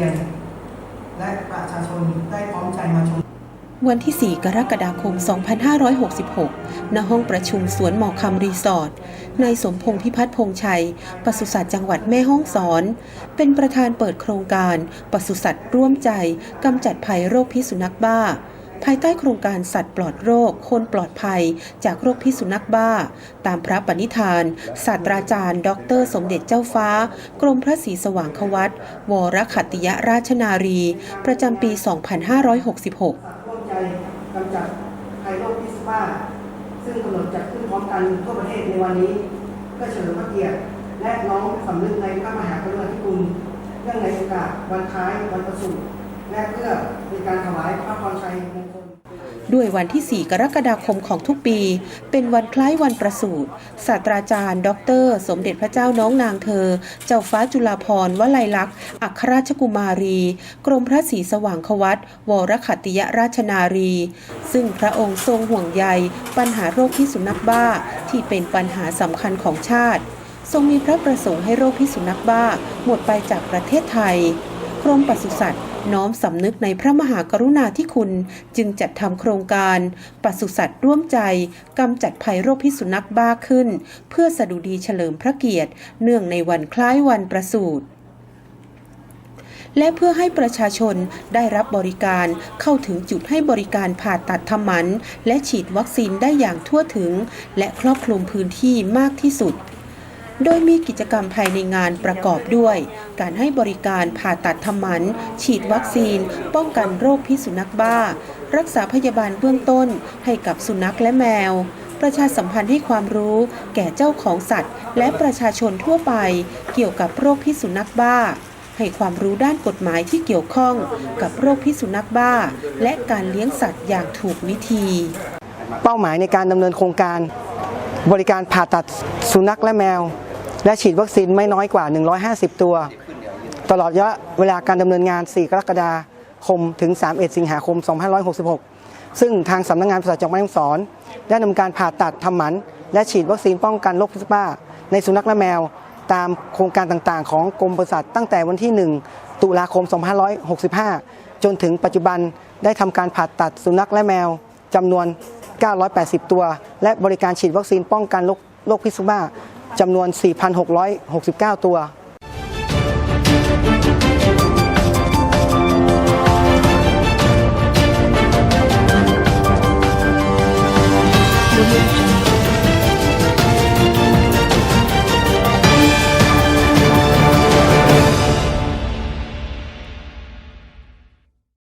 รียน และประชาชนได้พร้อมใจมาชมวันที่ 4 กรกฎาคม 2566 ณ ห้องประชุมสวนหมอกคำรีสอร์ท นายสมพงษ์พิพัฒน์พงษ์ชัย ปศุสัตว์จังหวัดแม่ฮ่องสอน เป็นประธานเปิดโครงการ ปศุสัตว์ร่วมใจ กำจัดภัยโรคพิษสุนัขบ้า ภายใต้โครงการสัตว์ปลอดโรค คนปลอดภัย จากโรคพิษสุนัขบ้า ตามพระปณิธาน ศาสตราจารย์ ดร สมเด็จเจ้าฟ้า กรมพระศรีสว่างควัตวรขัติยราชนารี ประจำปี 2566ตว์ร่วมใจกำจัดภัยโรคพิษบ้า ซึ่งกำหนดจัดขึ้นพร้อมกันทั่วประเทศในวันนี้เพื่อเฉลิมพระเกียรติและน้อมสำนึกในพระมหากรุณาธิคุณเนื่องในโอกาสวันคล้ายวันประสูติ และเพื่อเป็นการถวายพระพรชัยมงคลด้วยวันที่ 4 กรกฎาคมของทุกปี เป็นวันคล้ายวันประสูติศาสตราจารย์ ดร สมเด็จพระเจ้าน้องนางเธอ เจ้าฟ้าจุฬาภรณ์วลัยลักษณ์ อัครราชกุมารี กรมพระศรีสว่างควัตวรขัติยราชนารี ซึ่งพระองค์ทรงห่วงใย ปัญหาโรคพิษสุนัขบ้าที่เป็นปัญหาสำคัญของชาติ ทรงมีพระประสงค์ให้โรคพิษสุนัขบ้าหมดไปจากประเทศไทย กรมปศุสัตว์ น้อมสำนึกในพระมหากรุณาธิคุณจึงจัดทำโครงการปศุสัตว์ร่วมใจกำจัดภัยโรคพิษสุนัขบ้าขึ้น เพื่อสดุดีเฉลิมพระเกียรติ เนื่องในวันคล้ายวันประสูติและเพื่อให้ประชาชนได้รับบริการเข้าถึงจุดให้บริการผ่าตัดทำหมัน และฉีดวัคซีนได้อย่างทั่วถึง และครอบคลุมพื้นที่มากที่สุด โดยมีกิจกรรมภายในงานประกอบด้วย การให้บริการผ่าตัดทำหมัน ฉีดวัคซีน ป้องกันโรคพิษสุนัขบ้า รักษาพยาบาลเบื้องต้นให้กับสุนัขและแมว ประชาสัมพันธ์ให้ความรู้ แก่เจ้าของสัตว์ และประชาชนทั่วไป เกี่ยวกับโรคพิษสุนัขบ้าให้ความรู้ด้านกฎหมายที่เกี่ยวข้องกับโรคพิษสุนัขบ้า และการเลี้ยงสัตว์อย่างถูกวิธี เป้าหมายในการดำเนินโครงการ บริการผ่าตัดสุนัขและแมว และฉีดวัคซีนไม่น้อยกว่า 150 ตัว ตลอดระยะเวลาการดำเนินงาน 4 กรกฎาคมถึง 31 สิงหาคม 2566 ซึ่งทางสำนักงานปศุสัตว์จังหวัดแม่ฮ่องสอน ได้ดำเนินการผ่าตัดทำหมัน และฉีดวัคซีนป้องกันโรคพิษบ้า ในสุนัขและแมว ตามโครงการต่างๆ ของกรมปศุสัตว์ตั้งแต่วันที่ 1 ตุลาคม 2565 จนถึงปัจจุบันได้ทำการผ่าตัดสุนัขและแมวจำนวน 980 ตัว และบริการฉีดวัคซีนป้องกันโรคโรคพิษสุบ้า จำนวน 4,669 ตัว